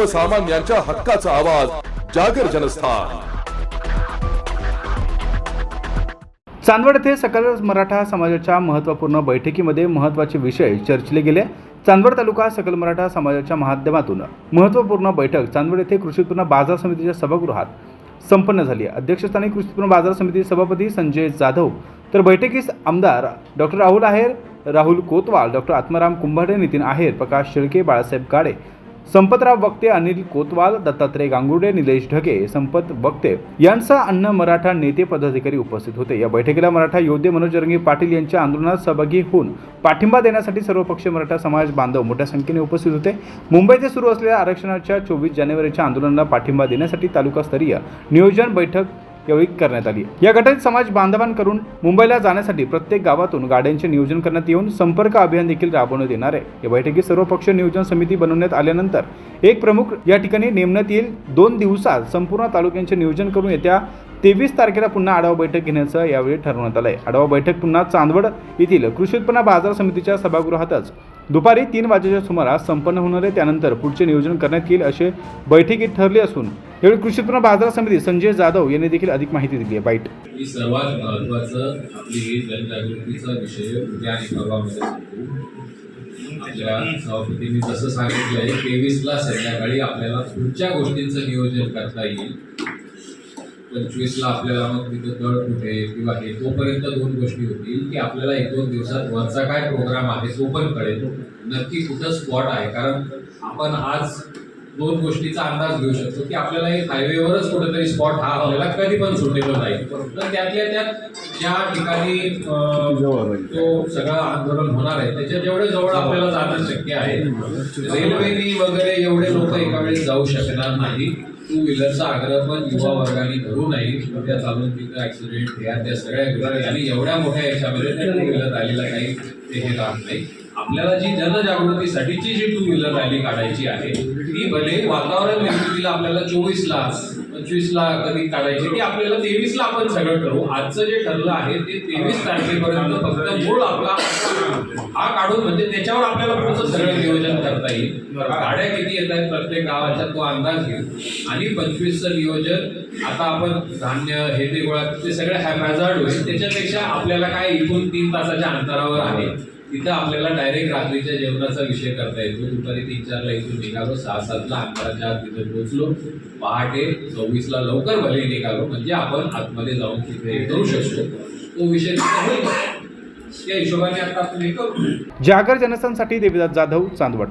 सर्वसामान्यांच्या हक्काचा आवाज जागर जनस्थान. चांदवड येथे सकल मराठा समाजाच्या महत्त्वपूर्ण बैठकीमध्ये महत्त्वाचे विषय चर्चले गेले. चांदवड तालुका सकल मराठा समाजाच्या माध्यमातून महत्त्वपूर्ण बैठक चांदवड येथे कृषी उत्पन्न बाजार समितीच्या सभागृहात संपन्न झाली. अध्यक्षस्थानी कृषी उत्पन्न बाजार समिती सभापती संजय जाधव तर बैठकीस आमदार डॉक्टर राहुल आहेर राहुल कोतवाल डॉक्टर आत्माराम कुंभाडे नितीन आहेर प्रकाश शेळके बाळासाहेब गाडे संपतराव वक्ते अनिल कोतवाल दत्तात्रय गांगुर्डे निलेश ढगे संपत वक्ते यांचा अन्न मराठा नेते पदाधिकारी उपस्थित होते. या बैठकीला मराठा योद्धे मनोज जरंगे पाटील यांच्या आंदोलनात सहभागी होऊन पाठिंबा देण्यासाठी सर्वपक्षीय मराठा समाज बांधव मोठ्या संख्येने उपस्थित होते. मुंबईत सुरू असलेल्या आरक्षणाच्या चोवीस जानेवारीच्या आंदोलनाला पाठिंबा देण्यासाठी तालुकास्तरीय नियोजन बैठक यावेळी करण्यात आली. या घटनेत समाज बांधवांकडून मुंबईला जाण्यासाठी प्रत्येक गावातून गाड्यांचे नियोजन करण्यात येऊन संपर्क अभियान देखील राबवण्यात येणार आहे. या बैठकीत सर्वपक्ष नियोजन समिती बनवण्यात आल्यानंतर एक प्रमुख या ठिकाणी नेमण्यात येईल. दोन दिवसात संपूर्ण तालुक्यांचे नियोजन करून येत्या तेवीस तारखेला पुन्हा आढावा बैठक घेण्याचं यावेळी ठरवण्यात आलं आहे आढावा बैठक पुन्हा चांदवड येथील कृषी उत्पन्न बाजार समितीच्या सभागृहातच दुपारी तीन वाजेच्या सुमारास संपन्न होणार आहे त्यानंतर पुढचे नियोजन करण्यात येईल असे बैठकीत ठरले असून यावेळी कृषी उत्पन्न बाजार समिती संजय जाधव यांनी देखील अधिक माहिती दिली आहे. बाईट. ही सर्वात महत्वाचं आपली जनजागृतीचा विषय उद्या आणि परवामध्ये आपल्या सभापतींनी जसं सांगितलंय तेवीसला संध्याकाळी आपल्याला पुढच्या गोष्टींचं नियोजन करता येईल. पंचवीसला आपल्याला मग तिथं तळ कुठे किंवा हे तोपर्यंत दोन गोष्टी होतील की आपल्याला एक दोन दिवसात वरचा काय प्रोग्राम आहे तो पण कळेल. नक्की कुठं स्पॉट आहे? कारण आपण आज दोन गोष्टीचा अंदाज घेऊ शकतो की आपल्याला एक हायवेवरच कुठेतरी स्पॉट हा आपल्याला कधी पण सुटेबल राहील तर त्यातल्या त्यात ज्या ठिकाणी तो सगळं आंदोलन होणार आहे त्याच्या जेवढे जवळ आपल्याला जाणं शक्य आहे रेल्वेनी वगैरे एवढे लोक एका वेळेस जाऊ शकणार नाही. टू व्हीलरचा आग्रह पण युवा वर्गाने धरू नये. त्या चालून तिथं ऍक्सिडेंट या त्या सगळ्या आणि एवढ्या मोठ्या याच्यामध्ये टू व्हीलर आलेला काही ते हे राहत नाही. आपल्याला जी जनजागृतीसाठीची जी टू व्हीलर रॅली काढायची आहे ती भले वातावरण निर्मितीला आपल्याला चोवीसला पंचवीसला कधी काढायची ती आपल्याला तेवीसला आपण सगळं करू आजचं जे ठरलं आहे ते तेवीस तारखेपर्यंत फक्त मूळ आपला हा काढून म्हणजे त्याच्यावर आपल्याला पुढचं सगळं नियोजन करता येईल. गाड्या किती येत आहेत प्रत्येक गावाचा तो अंदाज घेऊ. आणि पंचवीसचं नियोजन आता आपण धान्य हे ते गोळा ते सगळं हॅपॅझार्ड होईल. त्याच्यापेक्षा आपल्याला काय इथून तीन तासाच्या अंतरावर आहे. तिथं आपल्याला डायरेक्ट रात्रीच्या जेवणाचा विषय करता येतो. दुपारी तीन चारला इथून निघालो सहा सातला अंतराच्या आत तिथं पोहोचलो. पहाटे चोवीसला लवकर भले निघालो म्हणजे आपण आतमध्ये जाऊन तिथे करू शकतो. तो विषय त्या हिशोबाने आता आपण हे करू. जागर जनस्थानसाठी देवीदास जाधव चांदवड.